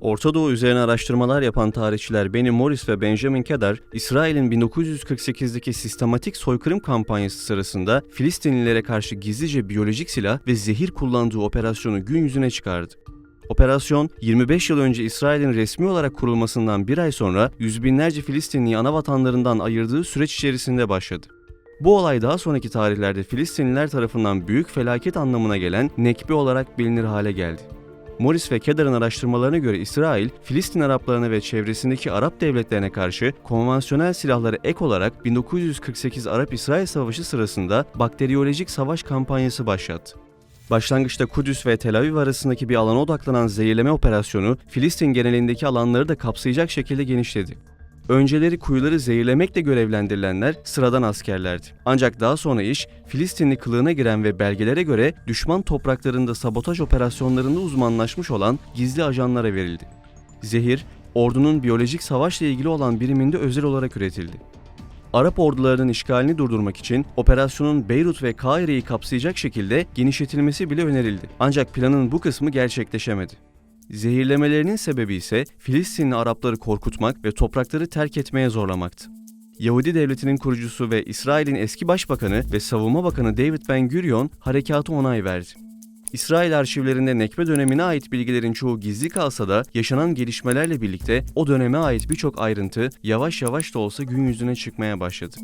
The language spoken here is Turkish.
Orta Doğu üzerine araştırmalar yapan tarihçiler Benny Morris ve Benjamin Kedar, İsrail'in 1948'deki sistematik soykırım kampanyası sırasında Filistinlilere karşı gizlice biyolojik silah ve zehir kullandığı operasyonu gün yüzüne çıkardı. Operasyon, 25 yıl önce İsrail'in resmi olarak kurulmasından bir ay sonra yüz binlerce Filistinliyi ana vatanlarından ayırdığı süreç içerisinde başladı. Bu olay daha sonraki tarihlerde Filistinliler tarafından büyük felaket anlamına gelen Nekbe olarak bilinir hale geldi. Morris ve Kedar'ın araştırmalarına göre İsrail, Filistin Araplarına ve çevresindeki Arap devletlerine karşı konvansiyonel silahları ek olarak 1948 Arap-İsrail Savaşı sırasında bakteriyolojik savaş kampanyası başlattı. Başlangıçta Kudüs ve Tel Aviv arasındaki bir alana odaklanan zehirleme operasyonu Filistin genelindeki alanları da kapsayacak şekilde genişledi. Önceleri kuyuları zehirlemekle görevlendirilenler sıradan askerlerdi. Ancak daha sonra iş Filistinli kılığına giren ve belgelere göre düşman topraklarında sabotaj operasyonlarında uzmanlaşmış olan gizli ajanlara verildi. Zehir, ordunun biyolojik savaşla ilgili olan biriminde özel olarak üretildi. Arap ordularının işgalini durdurmak için operasyonun Beyrut ve Kahire'yi kapsayacak şekilde genişletilmesi bile önerildi. Ancak planın bu kısmı gerçekleşemedi. Zehirlemelerinin sebebi ise Filistinli Arapları korkutmak ve toprakları terk etmeye zorlamaktı. Yahudi devletinin kurucusu ve İsrail'in eski başbakanı ve savunma bakanı David Ben-Gurion harekata onay verdi. İsrail arşivlerinde Nekbe dönemine ait bilgilerin çoğu gizli kalsa da yaşanan gelişmelerle birlikte o döneme ait birçok ayrıntı yavaş yavaş da olsa gün yüzüne çıkmaya başladı.